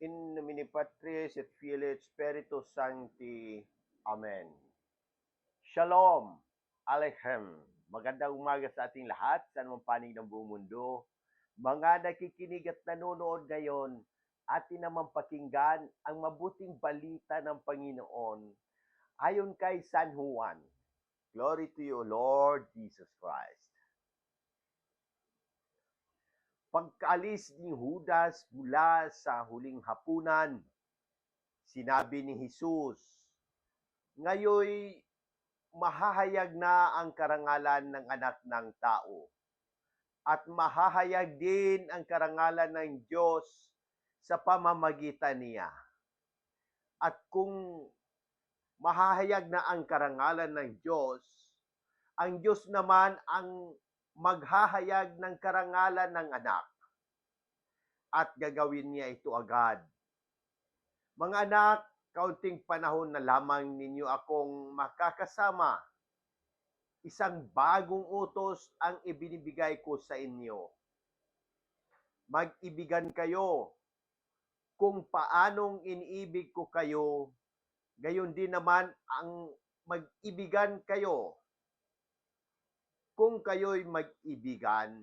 In nomine Patris et Filii et Spiritus Sancti. Amen. Shalom. Aleichem. Magandang umaga sa ating lahat sa anumang panig ng buong mundo. Mga nakikinig at nanonood ngayon, atin naman pakinggan ang mabuting balita ng Panginoon ayon kay San Juan. Glory to you, Lord Jesus Christ. Pagkaalis ni Judas mula sa huling hapunan, sinabi ni Jesus, Ngayoy mahahayag na ang karangalan ng anak ng tao at mahahayag din ang karangalan ng Diyos sa pamamagitan niya. At kung mahahayag na ang karangalan ng Diyos, ang Diyos naman ang maghahayag ng karangalan ng anak at gagawin niya ito agad. Mga anak, kaunting panahon na lamang ninyo akong makakasama. Isang bagong utos ang ibinibigay ko sa inyo. Mag-ibigan kayo kung paanong iniibig ko kayo, gayon din naman ang mag-ibigan kayo. Kung kayo'y mag-ibigan,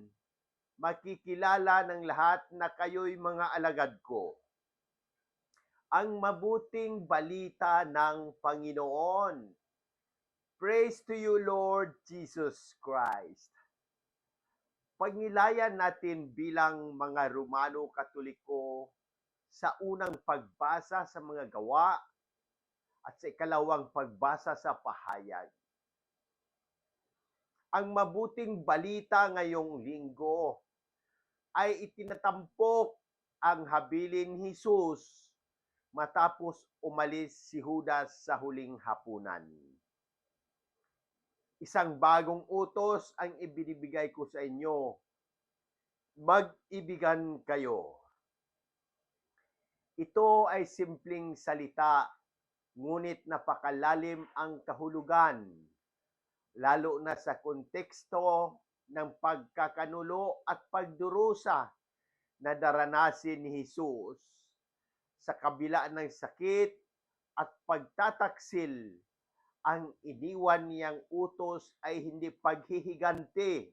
makikilala ng lahat na kayo'y mga alagad ko. Ang mabuting balita ng Panginoon. Praise to you, Lord Jesus Christ. Pagnilayan natin bilang mga Romano Katoliko sa unang pagbasa sa mga gawa at sa ikalawang pagbasa sa pahayag. Ang mabuting balita ngayong linggo ay itinatampok ang habilin Jesus matapos umalis si Judas sa huling hapunan. Isang bagong utos ang ibinibigay ko sa inyo. Mag-ibigan kayo. Ito ay simpleng salita, ngunit napakalalim ang kahulugan, lalo na sa konteksto ng pagkakanulo at pagdurusa na daranasin ni Jesus sa kabila ng sakit at pagtataksil ang iniwan niyang utos ay hindi paghihiganti,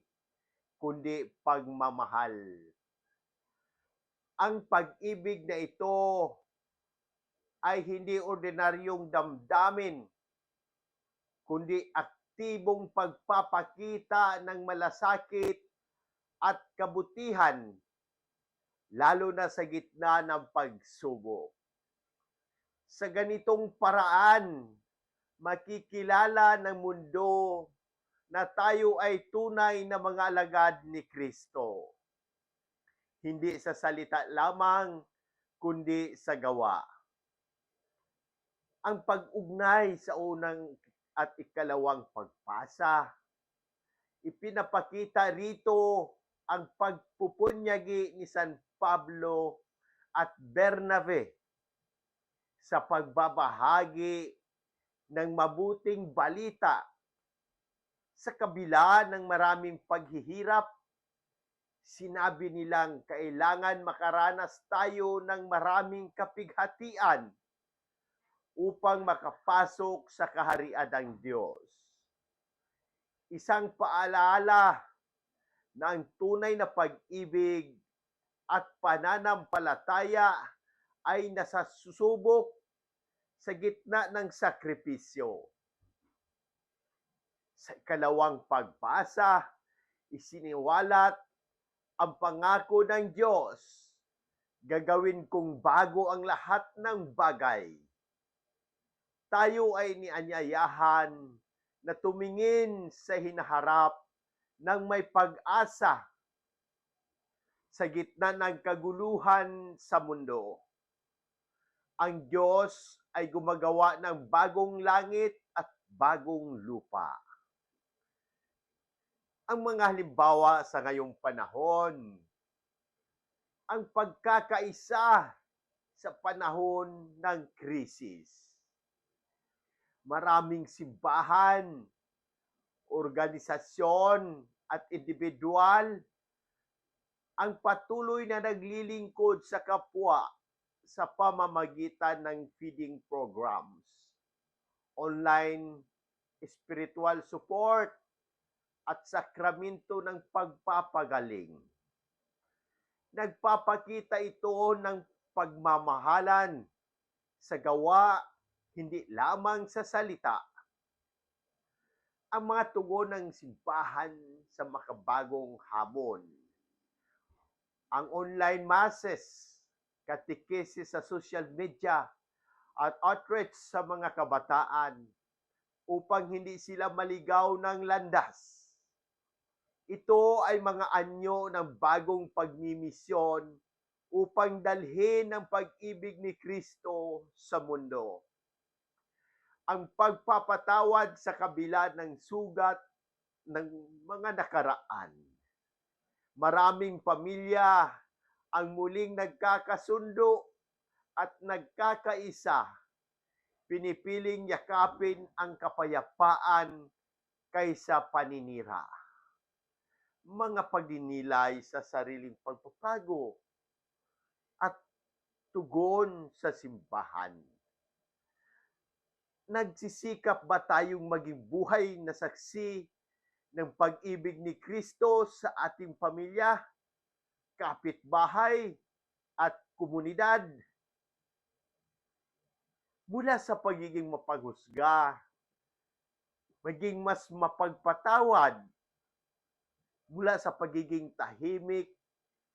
kundi pagmamahal. Ang pag-ibig na ito ay hindi ordinaryong damdamin, kundi aktibong pagpapakita ng malasakit at kabutihan, lalo na sa gitna ng pagsubok. Sa ganitong paraan, makikilala ng mundo na tayo ay tunay na mga alagad ni Kristo. Hindi sa salita lamang, kundi sa gawa. Ang pag-ugnay sa unang at ikalawang pagpasa, ipinapakita rito ang pagpupunyagi ni San Pablo at Bernabe sa pagbabahagi ng mabuting balita sa kabila ng maraming paghihirap, sinabi nilang kailangan makaranas tayo ng maraming kapighatian upang makapasok sa kaharian ng Diyos. Isang paalala na tunay na pag-ibig at pananampalataya ay nasa susubok sa gitna ng sakripisyo. Sa ikalawang pagbasa, isiniwalat ang pangako ng Diyos. Gagawin kong bago ang lahat ng bagay. Tayo ay nianyayahan na tumingin sa hinaharap ng may pag-asa sa gitna ng kaguluhan sa mundo. Ang Diyos ay gumagawa ng bagong langit at bagong lupa. Ang mga halimbawa sa ngayong panahon, ang pagkakaisa sa panahon ng krisis. Maraming simbahan, organisasyon at individual ang patuloy na naglilingkod sa kapwa sa pamamagitan ng feeding programs, online spiritual support, at sakramento ng pagpapagaling. Nagpapakita ito ng pagmamahalan sa gawa, hindi lamang sa salita. Ang mga tugon ng simbahan sa makabagong hamon. Ang online masses, katikesi sa social media, at outreach sa mga kabataan upang hindi sila maligaw ng landas. Ito ay mga anyo ng bagong pagmimisyon upang dalhin ang pag-ibig ni Kristo sa mundo. Ang pagpapatawad sa kabila ng sugat ng mga nakaraan. Maraming pamilya ang muling nagkakasundo at nagkakaisa. Pinipiling yakapin ang kapayapaan kaysa paninira mga pagdinilay sa sariling pagpapago at tugon sa simbahan. Nagsisikap ba tayong maging buhay na saksi ng pag-ibig ni Kristo sa ating pamilya, kapitbahay, at komunidad? Mula sa pagiging mapaghusga, maging mas mapagpatawad mula sa pagiging tahimik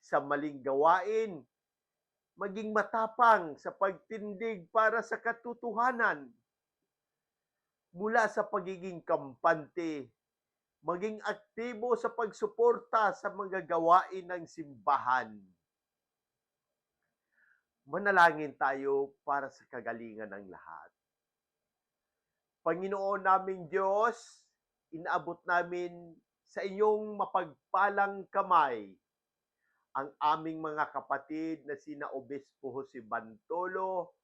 sa maling gawain, maging matapang sa pagtindig para sa katotohanan, mula sa pagiging kampante, maging aktibo sa pagsuporta sa mga gawain ng simbahan. Manalangin tayo para sa kagalingan ng lahat. Panginoon naming Diyos, inaabot namin sa iyong mapagpalang kamay ang aming mga kapatid na sina Obispo Jose Bantolo,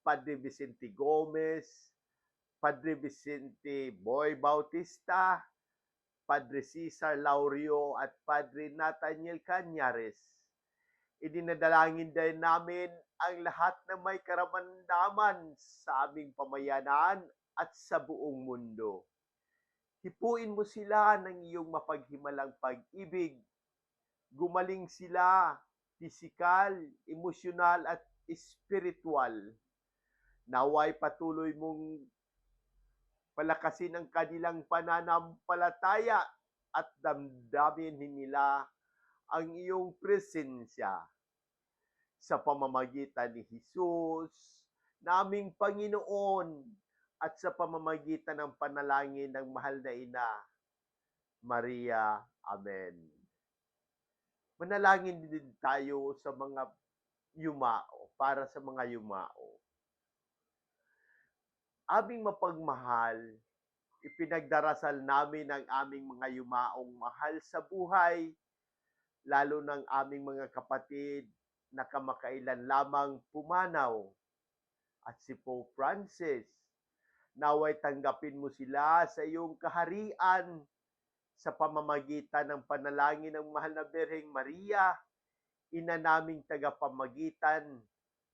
Padre Vicente Gomez, Padre Vicente Boy Bautista, Padre Cesar Laurio at Padre Nathaniel Cañares. Idinadalangin din namin ang lahat ng may karamandaman sa aming pamayanan at sa buong mundo. Hipuin mo sila ng iyong mapaghimalang pag-ibig. Gumaling sila pisikal, emosyonal at espiritual. Naway patuloy mong palakasin ang kanilang pananampalataya at damdamin nila ang iyong presensya sa pamamagitan ni Jesus, naming Panginoon, at sa pamamagitan ng panalangin ng mahal na ina, Maria. Amen. Manalangin din tayo sa mga yumao, para sa mga yumao. Aming mapagmahal, ipinagdarasal namin ang aming mga yumaong mahal sa buhay, lalo ng aming mga kapatid na kamakailan lamang pumanaw at si Pope Francis. Naway tanggapin mo sila sa iyong kaharian sa pamamagitan ng panalangin ng mahal na Birheng Maria, ina naming tagapamagitan,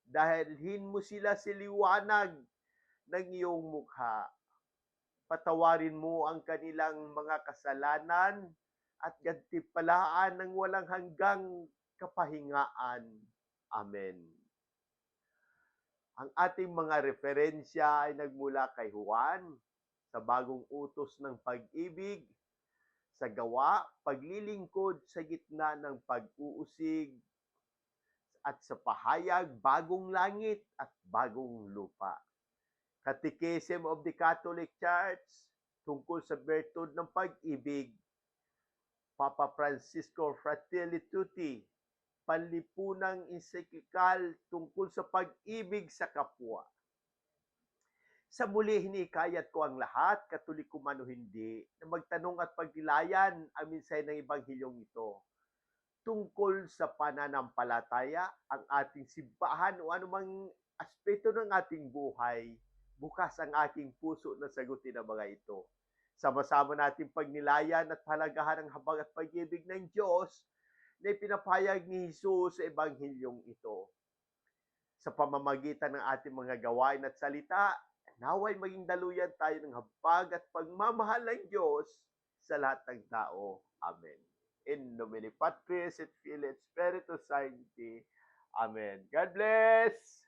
dahilhin mo sila sa liwanag ng iyong mukha. Patawarin mo ang kanilang mga kasalanan at gantipalaan ng walang hanggang kapahingaan. Amen. Ang ating mga referensya ay nagmula kay Juan sa bagong utos ng pag-ibig, sa gawa, paglilingkod sa gitna ng pag-uusig, at sa pahayag, bagong langit at bagong lupa. Catechism of the Catholic Church tungkol sa bertud ng pag-ibig, Papa Francisco Fratelli Tutti, panlipunang encyclical tungkol sa pag-ibig sa kapwa. Sa muli, hinikayat ko ang lahat, katoliko man o hindi, na magtanong at pagdilayan ang minsay ng Ebanghilyong ito. Tungkol sa pananampalataya, ang ating simbahan o anumang aspeto ng ating buhay, bukas ang ating puso na sagutin ang mga ito. Sama-sama natin pagnilayan at palagahan ang habag at pag-ibig ng Diyos na ipinapayag ni Jesus sa Ebanghilyong ito. sa pamamagitan ng ating mga gawain at salita. Naway maging daluyan tayo ng habag at pagmamahal ng Diyos sa lahat ng tao. Amen. In nomine Patris et Filii et Spiritus Sancti. Amen. God bless!